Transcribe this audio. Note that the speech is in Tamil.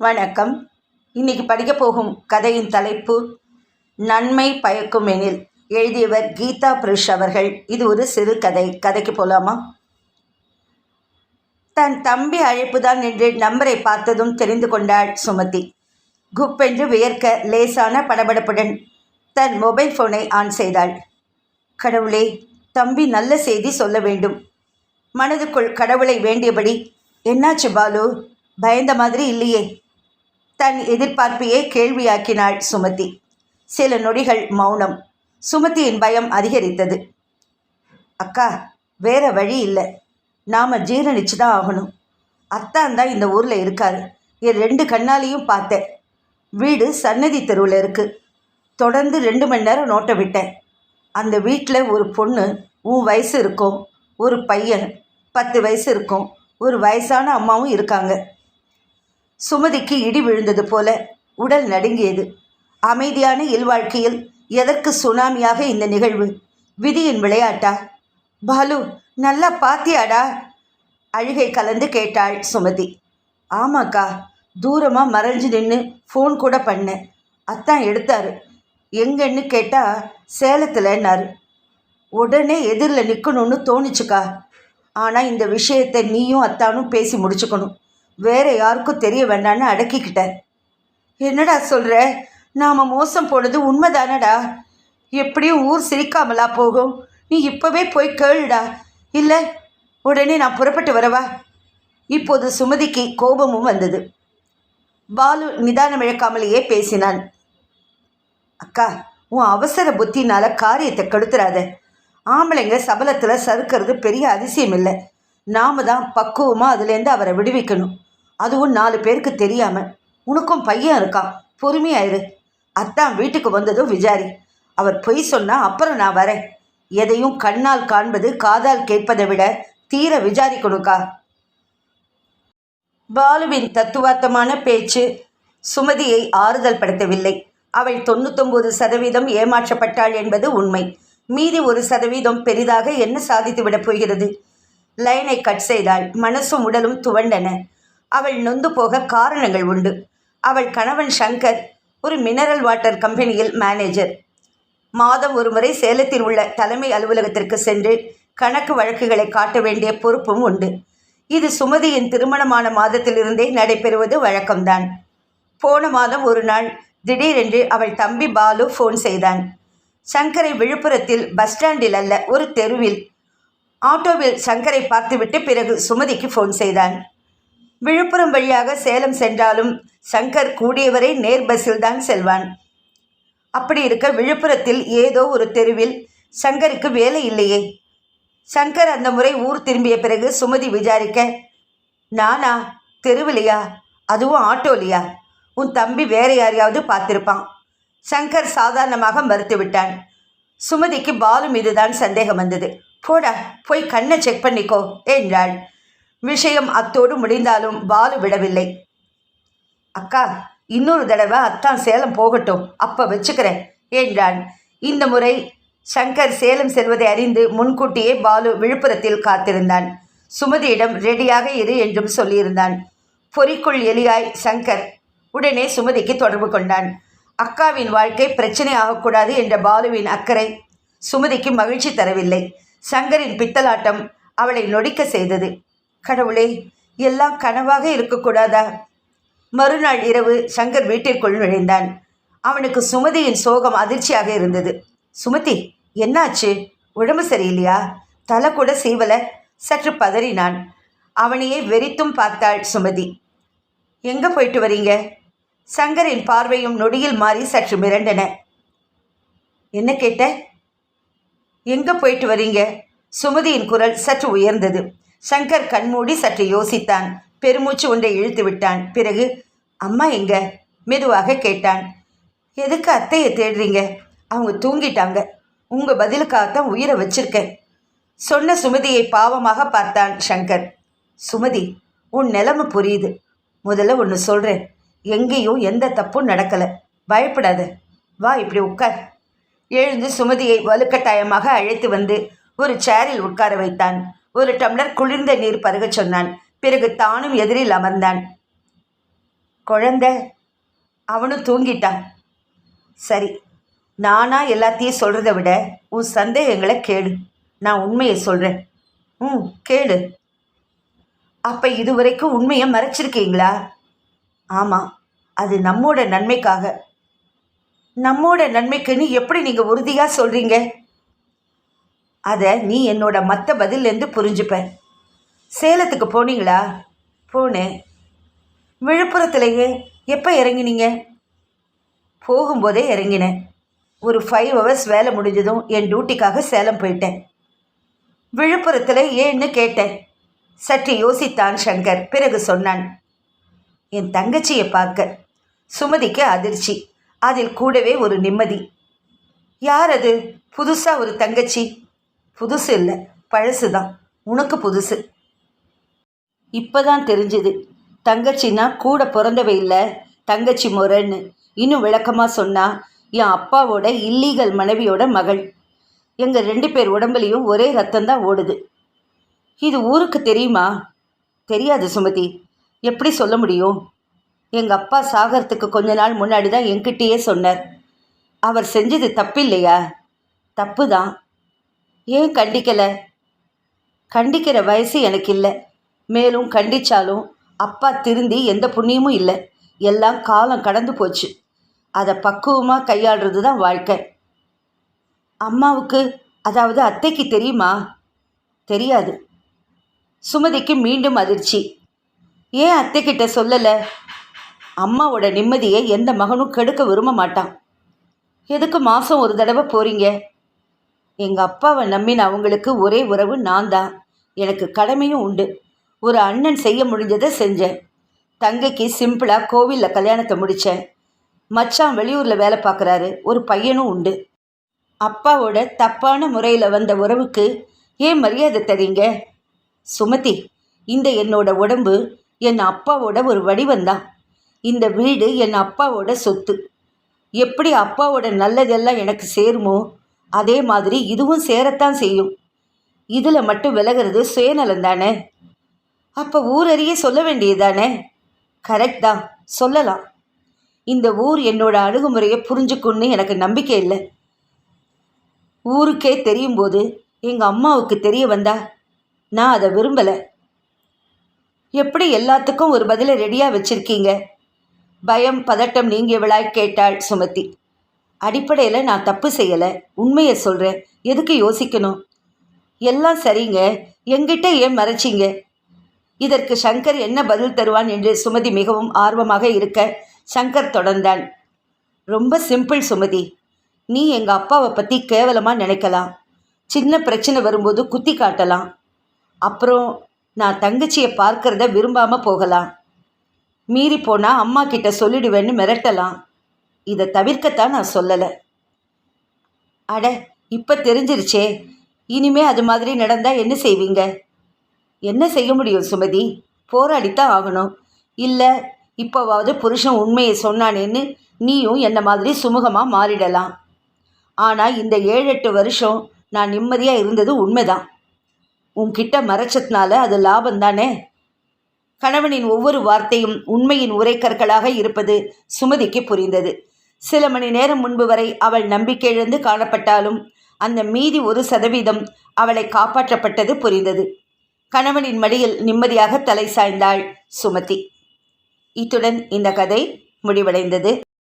வணக்கம். இன்னைக்கு படிக்க போகும் கதையின் தலைப்பு நன்மை பயக்கும் எனில். எழுதியவர் கீதா புருஷ் அவர்கள். இது ஒரு சிறு கதை. கதைக்கு போலாமா? தன் தம்பி அழைப்புதான் என்று நம்பரை பார்த்ததும் தெரிந்து கொண்டாள் சுமதி. குப்பென்று வியர்க்க லேசான படபடப்புடன் தன் மொபைல் ஃபோனை ஆன் செய்தாள். கடவுளே தம்பி நல்ல செய்தி சொல்ல வேண்டும். மனதுக்குள் கடவுளை வேண்டியபடி என்னாச்சு பாலு? பயந்த மாதிரி இல்லையே. தன் எதிர்பார்ப்பையே கேள்வியாக்கினாள் சுமதி. சில நொடிகள் மௌனம். சுமதியின் பயம் அதிகரித்தது. அக்கா வேற வழி இல்லை. நாம் ஜீரணிச்சு தான் ஆகணும். அத்தான் தான் இந்த ஊரில் இருக்காரு. என் ரெண்டு கண்ணாலையும் பார்த்தேன். வீடு சன்னதி தெருவில் இருக்குது தொடர்ந்து ரெண்டு மணி நேரம் நோட்டை விட்டேன். அந்த வீட்டில் ஒரு பொண்ணு உன் வயசு இருக்கும். ஒரு பையன் பத்து வயசு இருக்கும். ஒரு வயசான அம்மாவும் இருக்காங்க. சுமதிக்கு இடி விழுந்தது போல உடல் நடுங்கியது. அமைதியான இல்வாழ்க்கையில் எதற்கு சுனாமியாக இந்த நிகழ்வு? விதியின் விளையாட்டா? பாலு நல்லா பாத்தியாடா? அழுகை கலந்து கேட்டாள் சுமதி. ஆமாக்கா தூரமாக மறைஞ்சு நின்று ஃபோன் கூட பண்ணேன் அத்தான் எடுத்தாரு. எங்கன்னு கேட்டால் சேலத்தில்னாரு உடனே எதிரில் நிற்கணும்னு தோணுச்சுக்கா. ஆனால் இந்த விஷயத்தை நீயும் அத்தானும் பேசி முடிச்சுக்கணும். வேற யாருக்கும் தெரிய வேண்டான்னு அடக்கிக்கிட்டேன் என்னடா சொல்கிற நாம் மோசம் போனது உண்மைதானடா? எப்படியும் ஊர் சிரிக்காமலா போகும்? நீ இப்போவே போய் கேளுடா. இல்லை உடனே நான் புறப்பட்டு வரவா? இப்போது சுமதிக்கு கோபமும் வந்தது. பாலு நிதானம் இழக்காமலேயே பேசினான். அக்கா உன் அவசர புத்தினால காரியத்தை கெடுத்துறாத. ஆம்பளைங்க சபலத்தில் சறுக்கிறது பெரிய அதிசயம் இல்லை நாம தான் பக்குவமாக அதுலேருந்து அவரை விடுவிக்கணும். அதுவும் நாலு பேருக்கு தெரியாமல் உனக்கும் பையன் இருக்கான். பொறுமையாயிரு. அத்தான் வீட்டுக்கு வந்ததும் விசாரி. அவர் பொய் சொன்னால் அப்புறம் நான் வரேன். எதையும் கண்ணால் காண்பது காதால் கேட்பதை விட தீர விசாரிக்கணுக்கா பாலுவின் தத்துவார்த்தமான பேச்சு சுமதியை ஆறுதல் படுத்தவில்லை. அவள் தொண்ணூத்தொம்பது சதவீதம் ஏமாற்றப்பட்டாள் என்பது உண்மை. மீதி ஒரு சதவீதம் பெரிதாக என்ன சாதித்து விடப் போகிறது? லைனை கட் செய்தாள். மனசும் உடலும் துவண்டன. அவள் நொந்து போக காரணங்கள் உண்டு. அவள் கணவன் சங்கர் ஒரு மினரல் வாட்டர் கம்பெனியில் மேனேஜர் மாதம் ஒருமுறை சேலத்தில் உள்ள தலைமை அலுவலகத்திற்கு சென்று கணக்கு வழக்குகளை காட்ட வேண்டிய பொறுப்பும் உண்டு. இது சுமதியின் திருமணமான மாதத்திலிருந்தே நடைபெறுவது வழக்கம்தான். போன மாதம் ஒரு நாள் திடீரென்று அவள் தம்பி பாலு ஃபோன் செய்தான். சங்கரை விழுப்புரத்தில் பஸ் ஸ்டாண்டில் அல்ல ஒரு தெருவில். ஆட்டோவில் சங்கரை பார்த்துவிட்டு பிறகு சுமதிக்கு ஃபோன் செய்தான். விழுப்புரம் வழியாக சேலம் சென்றாலும் சங்கர் கூடியவரை நேர் பஸ்ஸில் தான் செல்வான். அப்படி இருக்க விழுப்புரத்தில் ஏதோ ஒரு தெருவில் சங்கருக்கு வேலை இல்லையே. சங்கர் அந்த முறை ஊர் திரும்பிய பிறகு சுமதி விசாரிக்க நானா? தெருவிலையா? அதுவும் ஆட்டோலியா? உன் தம்பி வேற யாரையாவது பார்த்திருப்பான். சங்கர் சாதாரணமாக மறுத்து விட்டான் சுமதிக்கு பாலு மீதுதான் சந்தேகம் வந்தது. போடா போய் கண்ணை செக் பண்ணிக்கோ என்றாள். விஷயம் அத்தோடு முடிந்தாலும் பாலு விடவில்லை. அக்கா இன்னொரு தடவை அத்தான் சேலம் போகட்டும். அப்போ வச்சுக்கிறேன் என்றான். இந்த முறை சங்கர் சேலம் செல்வதை அறிந்து முன்கூட்டியே பாலு விழுப்புரத்தில் காத்திருந்தான். சுமதியிடம் ரெடியாக இரு என்றும் சொல்லியிருந்தான். பொறிக்குள் எலியாய் சங்கர். உடனே சுமதிக்கு தொடர்பு கொண்டான். அக்காவின் வாழ்க்கை பிரச்சனை ஆகக்கூடாது என்ற பாலுவின் அக்கறை சுமதிக்கு மகிழ்ச்சி தரவில்லை. சங்கரின் பித்தலாட்டம் அவளை நொடிக்க செய்தது. கடவுளே எல்லாம் கனவாக இருக்கக்கூடாதா? மறுநாள் இரவு சங்கர் வீட்டிற்குள் நுழைந்தான். அவனுக்கு சுமதியின் சோகம் அதிர்ச்சியாக இருந்தது. சுமதி என்னாச்சு? உடம்பு சரியில்லையா? தலை கூட சீவல? சற்று பதறினான். அவனையே வெறித்தும் பார்த்தாள் சுமதி. எங்கே போயிட்டு வரீங்க? சங்கரின் பார்வையும் நொடியில் மாறி சற்று மிரண்டன. என்ன கேட்ட? எங்கே போயிட்டு வரீங்க? சுமதியின் குரல் சற்று உயர்ந்தது. சங்கர் கண்மூடி சற்று யோசித்தான். பெருமூச்சு ஒன்றை இழுத்து விட்டான். பிறகு அம்மா எங்க? மெதுவாக கேட்டான். எதுக்கு அத்தையை தேடுறீங்க? அவங்க தூங்கிட்டாங்க. உங்கள் பதிலுக்காகத்தான் உயிரை வச்சிருக்கேன். சொன்ன சுமதியை பாவமாக பார்த்தான் சங்கர். சுமதி உன் நிலைமை புரியுது. முதல்ல ஒன்று சொல்கிறேன் எங்கேயும் எந்த தப்பும் நடக்கலை. பயப்படாத. வா இப்படி உட்கார். எழுந்து சுமதியை வலுக்கட்டாயமாக அழைத்து வந்து ஒரு சேரில் உட்கார வைத்தான். ஒரு டம்ளர் குளிர்ந்த நீர் பருகச் சொன்னான். பிறகு தானும் எதிரில் அமர்ந்தான். குழந்த அவனும் தூங்கிட்டான். சரி நானா எல்லாத்தையும் சொல்கிறத விட உன் சந்தேகங்களை கேடு நான் உண்மையை சொல்கிறேன் ம் கேடு அப்போ இதுவரைக்கும் உண்மையை மறைச்சிருக்கீங்களா? ஆமாம் அது நம்மோட நன்மைக்காக. நம்மோட நன்மைக்குன்னு எப்படி நீங்கள் உறுதியாக சொல்கிறீங்க அதை நீ என்னோட மற்ற பதிலேருந்து புரிஞ்சுப்ப. சேலத்துக்கு போனீங்களா? போனேன் விழுப்புரத்துலேயே. எப்போ இறங்கினீங்க? போகும்போதே இறங்கினேன். ஒரு ஃபைவ் ஹவர்ஸ் வேலை முடிஞ்சதும் என் டியூட்டிக்காக சேலம் போயிட்டேன். விழுப்புரத்தில் ஏன்னு கேட்டேன். சற்று யோசித்தான் சங்கர். பிறகு சொன்னான் என் தங்கச்சியை பார்க்க. சுமதிக்கு அதிர்ச்சி. அதில் கூடவே ஒரு நிம்மதி. யார் அது? புதுசாக ஒரு தங்கச்சி? புதுசு இல்லை பழசு தான் உனக்கு புதுசு? இப்போதான் தெரிஞ்சுது. தங்கச்சின்னா கூட பிறந்தவ இல்லை தங்கச்சி முறைன்னு இன்னும் விளக்கமாக சொன்னா என் அப்பாவோட இல்லீகல் மனைவியோட மகள். எங்கள் ரெண்டு பேர் உடம்புலையும் ஒரே ரத்தம் தான் ஓடுது. இது ஊருக்கு தெரியுமா? தெரியாது சுமதி. எப்படி சொல்ல முடியும்? எங்கள் அப்பா சாகறதுக்கு கொஞ்ச நாள் முன்னாடி தான் என்கிட்டயே சொன்னார். அவர் செஞ்சது தப்பு இல்லையா தப்பு தான் ஏன் கண்டிக்கலை? கண்டிக்கிற வயசு எனக்கு இல்லை மேலும் கண்டிச்சாலும் அப்பா திருந்தி எந்த புண்ணியமும் இல்லை. எல்லாம் காலம் கடந்து போச்சு. அதை பக்குவமாக கையாளுறது தான் வாழ்க்கை. அம்மாவுக்கு அதாவது அத்தைக்கு தெரியுமா? தெரியாது. சுமதிக்கு மீண்டும் அதிர்ச்சி. ஏன் அத்தைக்கிட்ட சொல்லலை? அம்மாவோட நிம்மதியை எந்த மகனும் கெடுக்க விரும்ப மாட்டான். எதுக்கு மாதம் ஒரு தடவை போகிறீங்க எங்கள் அப்பாவை நம்பின அவங்களுக்கு ஒரே உறவு நான் தான் எனக்கு கடமையும் உண்டு. ஒரு அண்ணன் செய்ய முடிஞ்சதை செஞ்சேன். தங்கைக்கு சிம்பிளாக கோவிலில் கல்யாணத்தை முடித்தேன் மச்சான் வெளியூரில் வேலை பார்க்குறாரு. ஒரு பையனும் உண்டு. அப்பாவோட தப்பான முறையில் வந்த உறவுக்கு ஏன் மரியாதை தரீங்க? சுமதி இந்த என்னோட உடம்பு என் அப்பாவோட ஒரு வடிவந்தான் இந்த வீடு என் அப்பாவோட சொத்து. எப்படி அப்பாவோட நல்லதெல்லாம் எனக்கு சேருமோ? அதே மாதிரி இதுவும் சேரத்தான் செய்யும். இதில் மட்டும் விலகிறது சுயநலம் தானே? அப்போ ஊரறிய சொல்ல வேண்டியதானே கரெக்ட் தான். சொல்லலாம். இந்த ஊர் என்னோட அணுகுமுறையை புரிஞ்சுக்குன்னு எனக்கு நம்பிக்கை இல்லை. ஊருக்கே தெரியும் போது எங்கள் அம்மாவுக்கு தெரிய வந்தா நான் அதை விரும்பலை. எப்படி எல்லாத்துக்கும் ஒரு பதிலை ரெடியாக வச்சுருக்கீங்க? பயம் பதட்டம் நீங்கியவளாய் கேட்டாள் சுமதி. அடிப்படையில் நான் தப்பு செய்யலை உண்மையை சொல்கிறேன் எதுக்கு யோசிக்கணும்? எல்லாம் சரிங்க. எங்கிட்ட ஏன் மறைச்சிங்க? இதற்கு சங்கர் என்ன பதில் தருவான் என்று சுமதி மிகவும் ஆர்வமாக இருக்க சங்கர் தொடர்ந்தான். ரொம்ப சிம்பிள் சுமதி. நீ எங்கள் அப்பாவை பற்றி கேவலமாக நினைக்கலாம். சின்ன பிரச்சனை வரும்போது குத்தி காட்டலாம். அப்புறம் நான் தங்கச்சியை பார்க்கறத விரும்பாமல் போகலாம். மீறி போனால் அம்மா கிட்ட சொல்லிடுவேன்னு மிரட்டலாம். இதை தவிர்க்கத்தான் நான் சொல்லலை. அட இப்போ தெரிஞ்சிருச்சே. இனிமே அது மாதிரி நடந்தால் என்ன செய்வீங்க? என்ன செய்ய முடியும் சுமதி? போராடித்தான் ஆகணும். இல்லை இப்போவாவது புருஷன் உண்மையை சொன்னானேன்னு நீயும் என்ன மாதிரி சுமூகமாக மாறிடலாம். ஆனால் இந்த ஏழெட்டு வருஷம் நான் நிம்மதியாக இருந்தது உண்மைதான். உன்கிட்ட மறைச்சதுனால அது லாபம் தானே கணவனின் ஒவ்வொரு வார்த்தையும் உண்மையின் உரைக்கற்களாக இருப்பது சுமதிக்கு புரிந்தது. சில மணி நேரம் முன்பு வரை அவள் நம்பிக்கையிழந்து காணப்பட்டாலும் அந்த மீதி ஒரு சதவீதம் அவளை காப்பாற்றப்பட்டது புரிந்தது. கணவனின் மடியில் நிம்மதியாக தலை சாய்ந்தாள் சுமதி. இத்துடன் இந்த கதை முடிவடைந்தது.